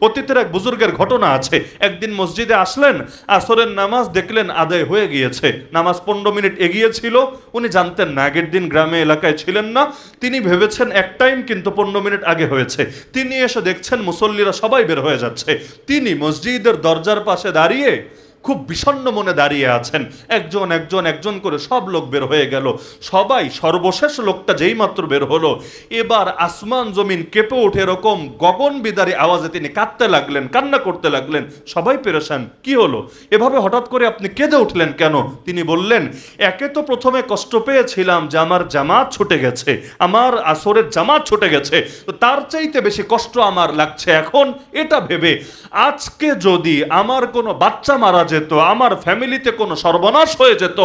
অতীতের এক বুজুর্গের ঘটনা আছে। একদিন মসজিদে আসলেন, আসরের নামাজ দেখলেন আদায় হয়ে গিয়েছে। নামাজ পনেরো মিনিট এগিয়েছিল, উনি জানতেন না, আগের দিন গ্রামে এলাকায় ছিলেন না। তিনি ভেবেছেন এক টাইম কিন্তু পনেরো মিনিট আগে হয়েছে। তিনি এসে দেখছেন মুসল্লিরা সবাই বের হয়ে যাচ্ছে। তিনি মসজিদের দরজার পাশে দাঁড়িয়ে খুব বিষণ্ণ মনে দাঁড়িয়ে আছেন। একজন একজন একজন করে সব লোক বের হয়ে গেল। সবাই সর্বশেষ লোকটা যেই মাত্র বের হলো। এবার আসমান জমিন কেঁপে ওঠে এরকম গগন বিদারী আওয়াজে তিনি কাঁদতে লাগলেন, কান্না করতে লাগলেন। সবাই পেরেছেন কি হলো? এভাবে হঠাৎ করে আপনি কেঁদে উঠলেন কেন? তিনি বললেন, একে তো প্রথমে কষ্ট পেয়েছিলাম যে আমার জামাত ছুটে গেছে। আমার আসরের জামাত ছুটে গেছে। তো তার চাইতে বেশি কষ্ট আমার লাগছে এখন, এটা ভেবে। আজকে যদি আমার কোনো বাচ্চা মারা যেত আমার ফ্যামিলিতে কোনো সর্বনাশ হয়ে যেত,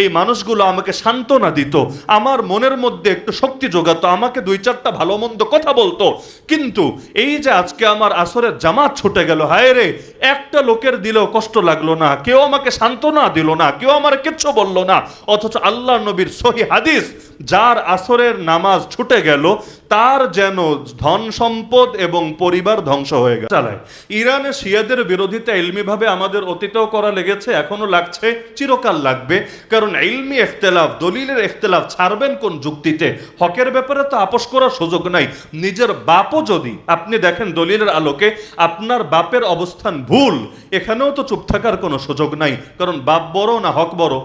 এই মানুষগুলো আমাকে সান্ত্বনা দিত, আমার মনের মধ্যে একটু শক্তি যোগাতো আমাকে দুই চারটা ভালো মন্দ কথা বলতো। কিন্তু এই যে আজকে আমার আসরের জামাত ছুটে গেল, হায় রে, একটা লোকের দিলেও কষ্ট লাগল না, কেউ আমাকে সান্ত্বনা দিল না, কেউ আমার কিচ্ছু বলল না, অথচ আল্লাহ নবীর সহি হাদিস, যার আসরের নামাজ ছুটে গেল তার যেন ধন সম্পদ এবং পরিবার ধ্বংস হয়ে গেল চালায়। ইরানে শিয়াদের বিরোধিতা ইলমিভাবে আমাদের অতীতেও করা লেগেছে এখনও লাগছে, চিরকাল লাগবে। কারণ ইলমি এখতেলাফ, দলিলের এখতেলাফ ছাড়বেন কোন যুক্তিতে? হকের ব্যাপারে তো আপোষ করার সুযোগ নাই। নিজের বাপও যদি, আপনি দেখেন দলিলের আলোকে, আপনার বাপের অবস্থান ভুল। এখানেও তো চুপ থাকার কোনো সুযোগ নাই। কারণ বাপ বড় না হক বড়?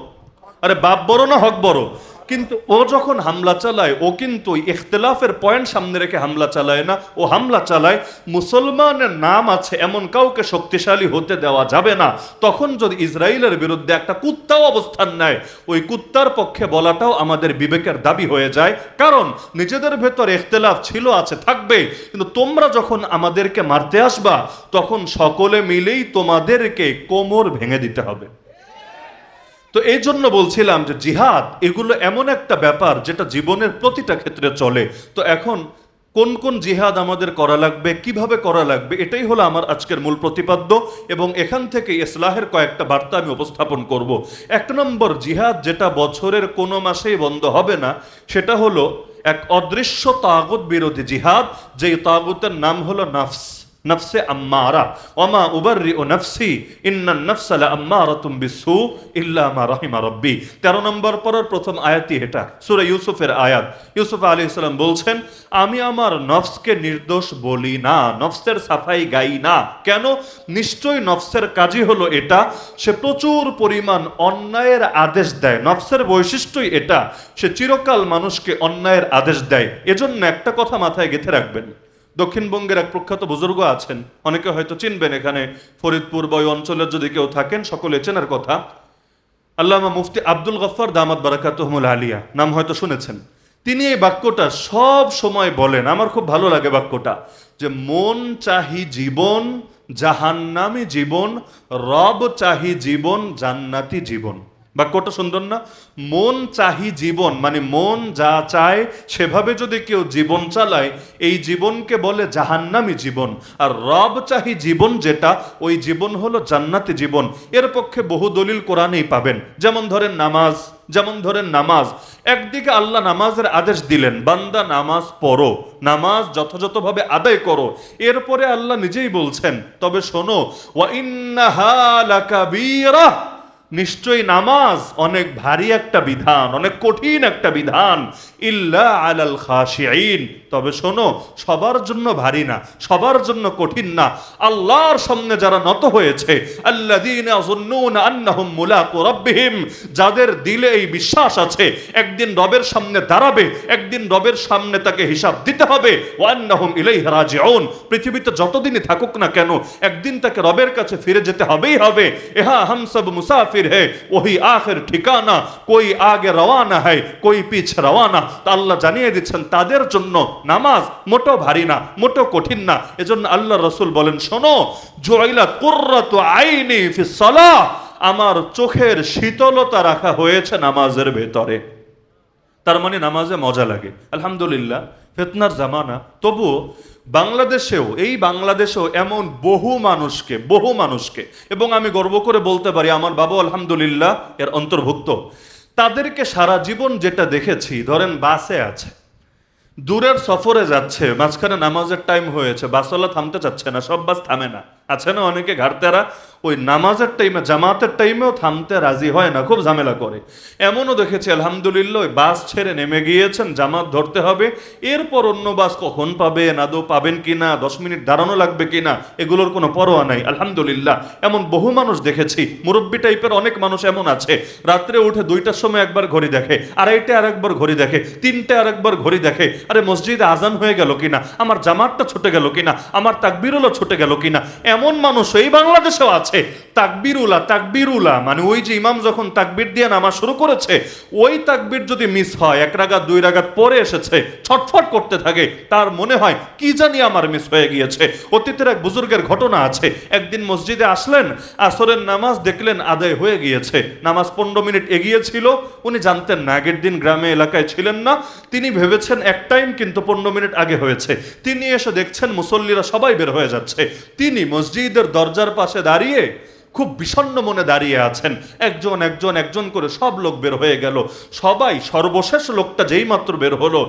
আরে বাপ বড় না হক বড়? কিন্তু ও যখন হামলা চালায়, ও কিন্তু ইখতলাফের পয়েন্ট সামনে রেখে হামলা চালায় না। ও হামলা চালায়, মুসলমানের নাম আছে এমন কাউকে শক্তিশালী হতে দেওয়া যাবে না। তখন যদি ইসরায়েলের বিরুদ্ধে একটা কুত্তাও অবস্থান নেয়, ওই কুত্তার পক্ষে বলাটাও আমাদের বিবেকের দাবি হয়ে যায়। কারণ নিজেদের ভেতর ইখতলাফ ছিল, আছে থাকবে কিন্তু তোমরা যখন আমাদেরকে মারতে আসবা, তখন সকলে মিলেই তোমাদেরকে কোমর ভেঙে দিতে হবে। তো এই জন্য বলছিলাম যে জিহাদ এগুলো এমন একটা ব্যাপার যেটা জীবনের প্রতিটা ক্ষেত্রে চলে। তো এখন কোন কোন জিহাদ আমাদের করা লাগবে, কীভাবে করা লাগবে, এটাই হলো আমার আজকের মূল প্রতিপাদ্য এবং এখান থেকে ইসলাহের কয়েকটা বার্তা আমি উপস্থাপন করব। এক নম্বর জিহাদ যেটা বছরের কোনো মাসেই বন্ধ হবে না, সেটা হলো এক অদৃশ্য তাগুত বিরোধী জিহাদ, যেই তাগুতের নাম হলো নাফস। নফসে আম্মারা। ওমা উবাররি ও নফসি, ইন্নান নফসালা আম্মারাতুম বিসু ইল্লা মা রাহিমা রব্বি। তেরো নম্বর পরের প্রথম আয়াতই এটা, সূরা ইউসুফের আয়াত। ইউসুফ আলী ইসলাম বলছেন, আমি আমার নফসকে নির্দোষ বলি না, নফসের সাফাই গাই না। কেন? নিশ্চয়ই নফসের কাজই হলো এটা, সে প্রচুর পরিমাণ অন্যায়ের আদেশ দেয়। নফসের বৈশিষ্ট্যই এটা, সে চিরকাল মানুষকে অন্যায়ের আদেশ দেয়। এজন্য একটা কথা মাথায় গেঁথে রাখবেন। দক্ষিণবঙ্গের এক প্রখ্যাত বুজুর্গ আছেন। অনেকে হয়তো চিনবেন এখানে ফরিদপুর বা ওই অঞ্চলের যদি কেউ থাকেন, সকলে চেনার কথা। আল্লামা মুফতি আব্দুল গফ্ফার দামাত বারাকাতহমুল আলিয়া, নাম হয়তো শুনেছেন। তিনি এই বাক্যটা সব সময় বলেন। আমার খুব ভালো লাগে বাক্যটা, যে মন চাহি জীবন, জাহান্নামি জীবন, রব চাহি জীবন, জান্নাতি জীবন। বাক্যটা সুন্দর না? মন চাহি জীবন মানে মন যা চায় সেভাবে যদি কেউ জীবন চালায়, এই জীবনকে বলে জাহান্নামি জীবন। আর রব চাহি জীবন যেটা, ওই জীবন হলো জান্নাতি জীবন। এর পক্ষে বহু দলিল কোরআনেই পাবেন। যেমন ধরেন নামাজ, যেমন ধরেন নামাজ। একদিকে আল্লাহ নামাজের আদেশ দিলেন, বান্দা নামাজ পড়ো, নামাজ যথাযথভাবে আদায় করো। এরপরে আল্লাহ নিজেই বলছেন, তবে শোনো, ওয়া নিশ্চয়ই নামাজ অনেক ভারী একটা বিধান, অনেক কঠিন একটা বিধান। ইল্লা আলাল খাশিঈন। তবে শোনো, সবার জন্য ভারী না, সবার জন্য কঠিন না। আল্লাহর সামনে যারা নত হয়েছে রাব্বিহিম, যাদের দিলে এই বিশ্বাস আছে, একদিন রবের সামনে দাঁড়াবে, একদিন রবের সামনে তাকে হিসাব দিতে হবে, ওয়া আন্নাহুম ইলাইহি রাজিউন। পৃথিবীতে যতদিনই থাকুক না কেন, একদিন তাকে রবের কাছে ফিরে যেতে হবেই হবে। এহা হাম সব মুসাফির है वही आखिर ठिकाना कोई आगे रवाना है कोई পিছে রওয়ানা তা আল্লাহ জানিয়ে দিচ্ছেন তাদের জন্য নামাজ মোটো ভারী না মোটো কঠিন না এজন্য আল্লাহ রসুল বলেন শোনো জুয়াইলা কুর্রাতু আইনি ফি সালাহ আমার চোখের শীতলতা রাখা হয়েছে নামাজের ভেতরে তার মানে নামাজে মজা লাগে আলহামদুলিল্লাহ ফেতনার জামানা। তবুও বাংলাদেশেও, এই বাংলাদেশেও এমন বহু মানুষকে বহু মানুষকে, এবং আমি গর্ব করে বলতে পারি, আমার বাবু আলহামদুলিল্লাহ এর অন্তর্ভুক্ত, তাদেরকে সারা জীবন যেটা দেখেছি, ধরেন বাসে আছে, দূরের সফরে যাচ্ছে, মাঝখানে নামাজের টাইম হয়েছে, বাসওয়ালা থামতে চাচ্ছে না, সব বাস থামে না। আছে না অনেকে ঘাটতেরা ওই নামাজের টাইমে জামাতের টাইমেও থামতে রাজি হয় না, খুব ঝামেলা করে। এমনও দেখেছি, আলহামদুলিল্লাহ, ওই বাস ছেড়ে নেমে গিয়েছেন, জামাত ধরতে হবে। এরপর অন্য বাস কখন পাবেন আদৌ পাবেন কিনা, দশ মিনিট দাঁড়ানো লাগবে কিনা, এগুলোর কোনো পরোয়া নাই, আলহামদুলিল্লাহ। এমন বহু মানুষ দেখেছি, মুরব্বী টাইপের অনেক মানুষ এমন আছে। রাত্রে উঠে দুইটার সময় একবার ঘড়ি দেখে আড়াইটে আরেকবার ঘড়ি দেখে তিনটে আরেকবার ঘড়ি দেখে, আরে মসজিদে আজান হয়ে গেল কিনা, আমার জামাতটা ছুটে গেল কিনা, আমার তাকবিরুলও ছুটে গেল কিনা, এমন মানুষ এই বাংলাদেশেও আছে। তাকবিরুলা তাকবিরুলা মানে ওই যে ইমাম যখন তাকবির দিয়ে নামাজ শুরু করেছে, ওই তাকবির যদি মিস হয়, এক রাগাত, দুই রাগাত পরে এসেছে, ছটফট করতে থাকে, তার মনে হয় কি জানি আমার মিস হয়ে গিয়েছে। অতীতের এক বুজুর্গের ঘটনা আছে, একদিন মসজিদে আসলেন, আসরের নামাজ দেখলেন আদায় হয়ে গিয়েছে, নামাজ পনেরো মিনিট এগিয়েছিল, উনি জানতেন না, আগের দিন গ্রামে এলাকায় ছিলেন না, তিনি ভেবেছেন এক টাইম কিন্তু পনেরো মিনিট আগে হয়েছে, তিনি এসে দেখছেন মুসল্লিরা সবাই বের হয়ে যাচ্ছে, তিনি মসজিদের দরজার পাশে দাঁড়িয়ে খুব বিষণ্ণ মনে দাঁড়িয়ে আছেন। একজন একজন একজন করে সব লোক বের হয়ে গেল। সবাই সর্বশেষ লোকটা যেই মাত্র বের হলো,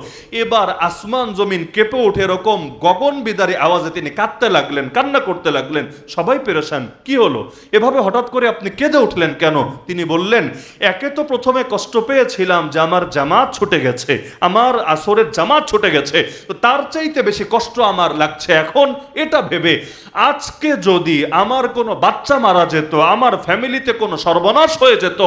এবার আসমান জমিন কেঁপে ওঠে এরকম গগন বিদারী আওয়াজে তিনি কাঁদতে লাগলেন, কান্না করতে লাগলেন। সবাই পেরেছেন কি হলো? এভাবে হঠাৎ করে আপনি কেঁদে উঠলেন কেন? তিনি বললেন, একে তো প্রথমে কষ্ট পেয়েছিলাম যে আমার জামাত ছুটে গেছে, আমার আসরের জামাত ছুটে গেছে। তো তার চাইতে বেশি কষ্ট আমার লাগছে এখন, এটা ভেবে। আজকে যদি আমার কোনো বাচ্চা মারা যেত, আমার ফ্যামিলিতে কোনো সর্বনাশ হয়ে যেত,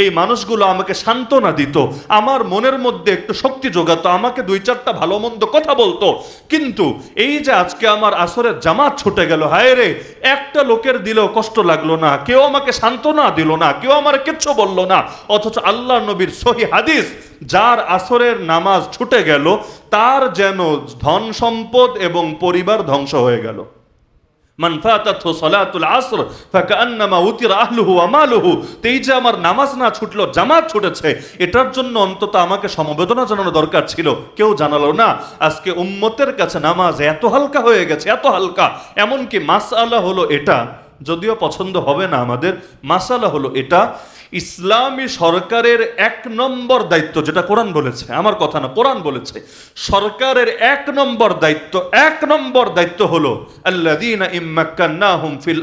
এই মানুষগুলো আমাকে সান্ত্বনা দিত, আমার মনের মধ্যে একটু শক্তি যোগাতো আমাকে দুই চারটা ভালো মন্দ কথা বলতো। কিন্তু এই যে আজকে আমার আসরের জামাত ছুটে গেল, হায় রে, একটা লোকের দিলেও কষ্ট লাগল না, কেউ আমাকে সান্ত্বনা দিল না, কেউ আমার কিচ্ছু বলল না, অথচ আল্লাহ নবীর সহি হাদিস, যার আসরের নামাজ ছুটে গেল, তার যেন ধন সম্পদ এবং পরিবার ধ্বংস হয়ে গেল। মান ফাতাতহু সালাতুল আসর ফাকান্নামা উতিরা আহলুহু ওয়া মালুহু। তেই যে আমার নামাজ না ছুটলো, জামাত ছুটেছে, এটার জন্য অন্তত আমাকে সমবেদনা জানানো দরকার ছিল। কেউ জানালো না, আজকে উম্মতের কাছে নামাজ এত হালকা হয়ে গেছে, এত হালকা। এমনকি মাসআলা হলো এটা, যদিও পছন্দ হবে না আমাদের মাসালা হলো এটা ইসলামী সরকারের এক নম্বর দায়িত্ব, যেটা কোরআন বলেছে, আমার কথা না, কোরআন বলেছে, সরকারের এক নম্বর দায়িত্ব, এক নম্বর দায়িত্ব হলো ফিল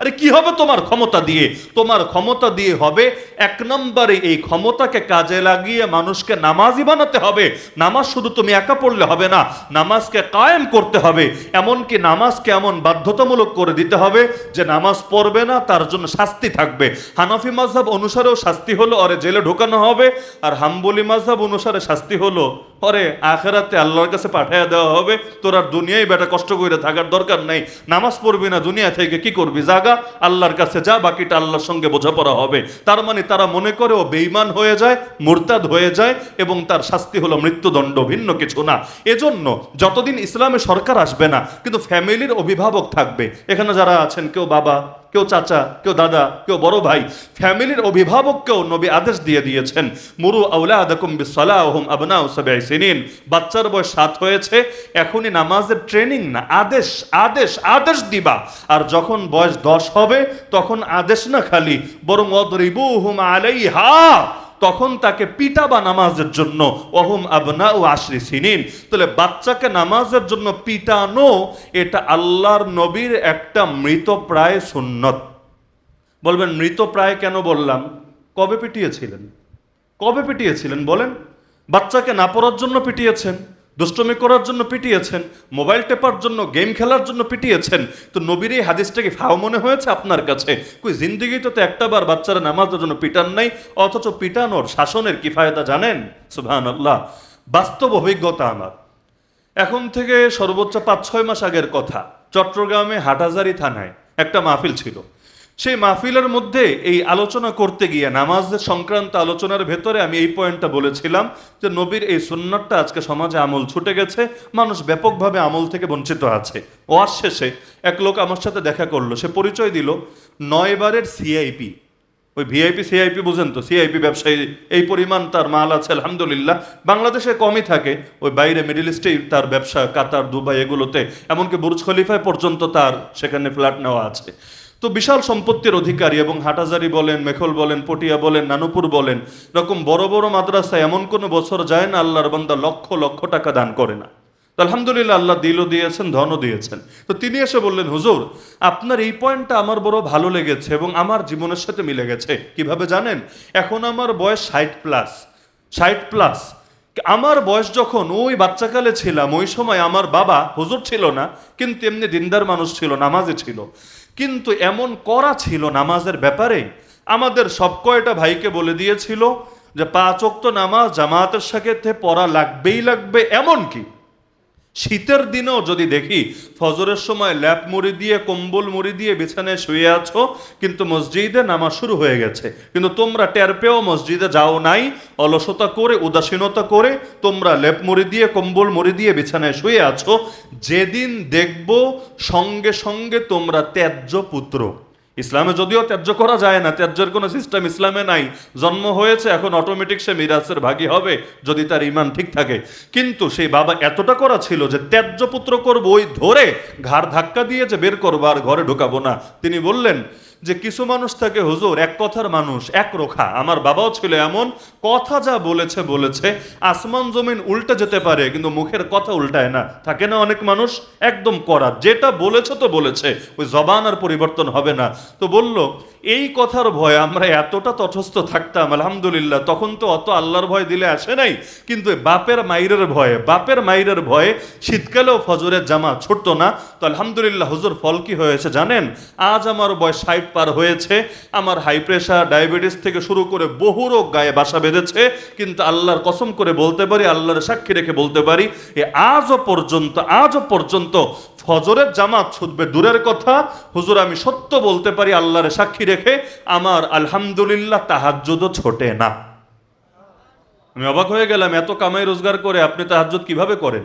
আরে কি হবে তোমার ক্ষমতা দিয়ে? তোমার ক্ষমতা দিয়ে হবে এক নম্বরে এই ক্ষমতাকে কাজে লাগিয়ে মানুষকে নামাজি বানাতে হবে। নামাজ শুধু তুমি একা পড়লে হবে না, নামাজকে কায়েম করতে হবে। এমনকি নামাজকে এমন বাধ্যতামূলক করে দিতে হবে যে নামাজ পড়বে না তার জন্য শাস্তি থাকবে। হানাফি মাযহাব অনুসারেও শাস্তি হলো অরে জেলে ঢোকানো হবে। আর হাম্বলি মাযহাব অনুসারে শাস্তি হলো পরে আখেরাতে আল্লাহর কাছে পাঠিয়ে দেওয়া হবে। তোর আর দুনিয়ায় বেটা কষ্ট করে থাকার দরকার নাই। নামাজ পড়বি না দুনিয়া থেকে, কি করবি? জাগা, আল্লাহর কাছে যা, বাকিটা আল্লাহর সঙ্গে বোঝাপড়া হবে। তার মানে তারা মনে করে ও বেঈমান হয়ে যায়, মুরতাদ হয়ে যায়, এবং তার শাস্তি হলো মৃত্যুদণ্ড, ভিন্ন কিছু না। এজন্য যতদিন ইসলামে সরকার আসবে না, কিন্তু ফ্যামিলির অভিভাবক থাকবে। এখানে যারা আছেন, কেউ বাবা কেউ চাচা, কেউ দাদা, কেউ বড় ভাই, ফ্যামিলির অভিভাবককেও নবী আদেশ দিয়ে দিয়েছেন। মুরু আউলাদাকুম বিসসালাহুম আবনাউ সাবঈ সিনিন। বাচ্চার বয়স সাত হয়েছে, এখনই নামাজের ট্রেনিং না, আদেশ আদেশ আদেশ দিবা। আর যখন বয়স দশ হবে, তখন আদেশ না খালি, বরং অদরিবু হুম আলাইহা। তখন তাকে পিটা বা নামাজের জন্য অহম আবনা ও আশ্রী সিনিন। তাহলে বাচ্চাকে নামাজের জন্য পিটানো, এটা আল্লাহর নবীর একটা মৃত প্রায় সুন্নত। বলবেন মৃত প্রায় কেন বললাম? কবে পিটিয়েছিলেন? কবে পিটিয়েছিলেন? বলেন। বাচ্চাকে না পড়ার জন্য পিটিয়েছেন? দুষ্টমি করার জন্য পিটিয়েছেন, মোবাইল টেপার জন্য, গেম খেলার জন্য পিটিয়েছেন। তো নবীর এই হাদিসটাকে ফাও মনে হয়েছে আপনার কাছে? কই, জিন্দিগিতে তো একটা বার বাচ্চারা নামাজের জন্য পিটান নাই, অথচ পিটানোর শাসনের কি ফায়দা জানেন? সুবহান আল্লাহ বাস্তব অভিজ্ঞতা আমার। এখন থেকে সর্বোচ্চ পাঁচ ছয় মাস আগের কথা। চট্টগ্রামে হাটাজারি থানায় একটা মাহফিল ছিল। সেই মাহফিলের মধ্যে এই আলোচনা করতে গিয়ে নামাজের সংক্রান্ত আলোচনার ভেতরে আমি এই পয়েন্টটা বলেছিলাম যে নবীর এই সুন্নতটা আজকে সমাজে আমল ছুটে গেছে, মানুষ ব্যাপকভাবে আমল থেকে বঞ্চিত আছে। ওয়ার শেষে এক লোক আমার সাথে দেখা করল, সে পরিচয় দিল নয়বারের সিআইপি ওই ভিআইপি সিআইপি বুঝেন তো সিআইপি ব্যবসায়ী, এই পরিমাণ তার মাল আছে, আলহামদুলিল্লাহ। বাংলাদেশে কমই থাকে, ওই বাইরে মিডিল ইস্টেই তার ব্যবসা, কাতার, দুবাই এগুলোতে, এমনকি বুর্জ খলিফায় পর্যন্ত তার সেখানে ফ্ল্যাট নেওয়া আছে। তো বিশাল সম্পত্তির অধিকারী এবং হাটাজারি বলেন, মেখল বলেন, পটিয়া বলেন, নানুপুর বলেন, এরকম বড় বড় মাদ্রাসায় এমন কোনো বছর যায় না, আল্লাহর বান্দা লক্ষ লক্ষ টাকা দান করে না। আলহামদুলিল্লাহ আল্লাহ দিলও দিয়েছেন, ধনও দিয়েছেন। তো তিনি এসে বললেন, হুজুর, আপনার এই পয়েন্টটা আমার বড় ভালো লেগেছে এবং আমার জীবনের সাথে মিলে গেছে। কীভাবে জানেন? এখন আমার বয়স ষাট প্লাস ষাট প্লাস আমার বয়স যখন ওই বাচ্চাকালে ছিলাম, ওই সময় আমার বাবা হুজুর ছিল না, কিন্তু এমনি দিনদার মানুষ ছিল, নামাজে ছিল। কিন্তু এমন করা ছিল নামাজের ব্যাপারে। আমাদের সব কয়টা ভাইকে বলে দিয়েছিল যে পাঁচ ওয়াক্ত নামাজ জামাতের সাথে পড়া লাগবেই লাগবে এমন কি শীতের দিনেও যদি দেখি, ফজরের সময় ল্যাপ মুড়ি দিয়ে, কম্বল মুড়ি দিয়ে বিছানায় শুয়ে আছো, কিন্তু মসজিদে নামা শুরু হয়ে গেছে। কিন্তু তোমরা টের পেয়েও মসজিদে যাও নাই, অলসতা করে, উদাসীনতা করে, তোমরা ল্যাপ মুড়ি দিয়ে, কম্বল মুড়ি দিয়ে বিছানায় শুয়ে আছো। যেদিন দেখব, সঙ্গে সঙ্গে তোমরা ত্যায্য পুত্র। ইসলামে যদিও ত্যায্য করা যায় না, ত্যায্যের কোনো সিস্টেম ইসলামে নাই। জন্ম হয়েছে, এখন অটোমেটিক সে মিরাজের ভাগি হবে, যদি তার ইমান ঠিক থাকে। কিন্তু সেই বাবা এতটা করা ছিল যে ত্যায্য পুত্র করব ওই ধরে ঘাড় ধাক্কা দিয়ে যে বের করব আর ঘরে ঢুকাবো না। তিনি বললেন যে কিছু মানুষ থাকে, হুজুর, এক কথার মানুষ, এক রোখা। আমার বাবাও ছিল এমন, কথা যা বলেছে বলেছে, আসমান জমিন উল্টে যেতে পারে, কিন্তু মুখের কথা উল্টায় না। থাকে না অনেক মানুষ? একদম করা যেটা বলেছে তো বলেছে, ওই জবান আর পরিবর্তন হবে না। তো বলল এই কথার ভয় আমরা এতটা তটস্থ থাকতাম, আলহামদুলিল্লাহ। তখন তো অত আল্লাহর ভয় দিলে আসে নাই। কিন্তু বাপের মাইরের ভয়ে, বাপের মাইরের ভয়ে শীতকালেও ফজরের জামা ছুটতো না। তো আলহামদুলিল্লাহ, হুজুর, ফল কি হয়েছে জানেন? আজ আমার বয়স ষাট পার হয়েছে। আমার হাই প্রেশার ডায়াবেটিস থেকে শুরু করে বহু রোগ গায়ে বাসা বেঁধেছে। কিন্তু আল্লাহর কসম করে বলতে পারি, আল্লাহর সাক্ষী রেখে বলতে পারি, এ আজও পর্যন্ত আজও পর্যন্ত ফজরের জামাত ছুটবে। দূরের কথা, হুজুর, আমি সত্য বলতে পারি, আল্লাহর সাক্ষী রেখে আমার আলহামদুলিল্লাহ তাহাজ্যদও ছোটে না। আমি অবাক হয়ে গেলাম, এত কামাই রোজগার করে আপনি তাহাজ্জুদ কীভাবে করেন?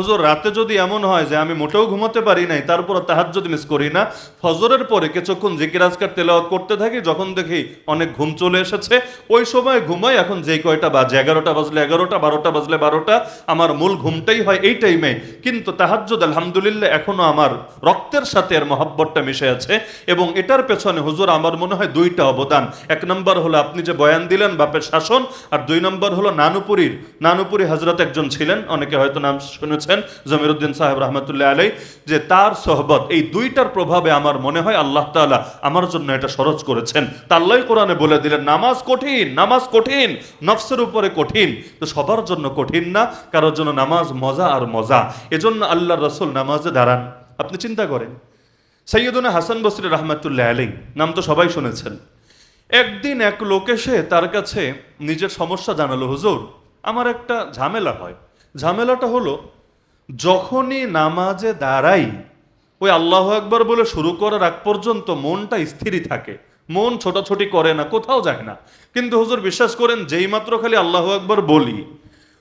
হুজুর, রাতে যদি এমন হয় যে আমি মোটেও ঘুমাতে পারি নাই তারপর তাহাজ্জুদ মিস করি না। ফজরের পরে কিছুক্ষণ জিকির, আজকার তেলাওয়াত করতে থাকি, যখন দেখি অনেক ঘুম চলে এসেছে, ওই সময় ঘুমাই, এখন যে কয়টা বাজে, এগারোটা বাজলে এগারোটা, বারোটা বাজলে বারোটা, আমার মূল ঘুমটাই হয় এই টাইমে কিন্তু তাহাজ্জুদ, আলহামদুলিল্লাহ, এখনও আমার রক্তের সাথে এর মহাব্বতটা মিশে আছে এবং এটার পেছনে, হুজুর, আমার মনে হয় দুইটা অবদান। এক নম্বর হলো আপনি যে বয়ান দিলেন, বাপের শাসন, আর দুই নম্বর হলো নানুপুরীর। নানুপুরি হজরত একজন ছিলেন, অনেকে হয়তো নাম শুনেছেন, জমিরুদ্দিন সাহেব রহমতুল্লাহ আলাই যে তার সোহবত, এই দুইটার প্রভাবে আমার মনে হয় আল্লাহ তাআলা আমার জন্য এটা সরজ করেছেন। তা আল্লাহ কোরআনে বলে দিলেন, নামাজ কঠিন নামাজ কঠিন, নফসের উপরে কঠিন। তো সবার জন্য কঠিন না, কারোর জন্য নামাজ মজা আর মজা। এজন্য আল্লাহ রসুল নামাজে দাঁড়ান। আপনি চিন্তা করেন, সৈয়দনা হাসান বসরি রহমতুল্লাহ আলাই নাম তো সবাই শুনেছেন। একদিন এক লোক এসে তার কাছে নিজের সমস্যা জানালো, হুজুর, আমার একটা ঝামেলা হয়। ঝামেলাটা হলো, যখনই নামাজে দাঁড়াই, ওই আল্লাহ একবার বলে শুরু করার আগ পর্যন্ত মনটা স্থিরই থাকে। মন ছোটাছুটি করে না, কোথাও যায় না। কিন্তু হুজুর, বিশ্বাস করেন, যেই মাত্র খালি আল্লাহ একবার বলি,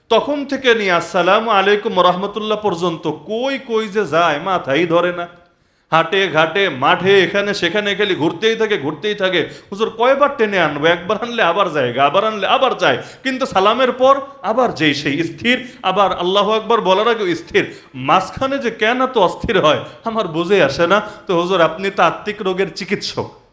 তখন থেকে নিয়ে আসসালাম আলাইকুম রহমতুল্লাহ পর্যন্ত কই কই যে যায়, মাথাই ধরে না। হাটে, ঘাটে, মাঠে, এখানে, সেখানে খেলি ঘুরতেই থাকে ঘুরতেই থাকে। হুজুর কয়বার টেনে আনব? একবার আনলে আবার জায়গা, আবার আনলে আবার যায়। কিন্তু সালামের পর আবার যেই সেই স্থির, আবার আল্লাহ একবার বলার আগে স্থির। মাঝখানে যে কেন এত অস্থির হয়, আমার বুঝে আসে না। তো হুজুর, আপনি তাত্ত্বিক রোগের চিকিৎসক।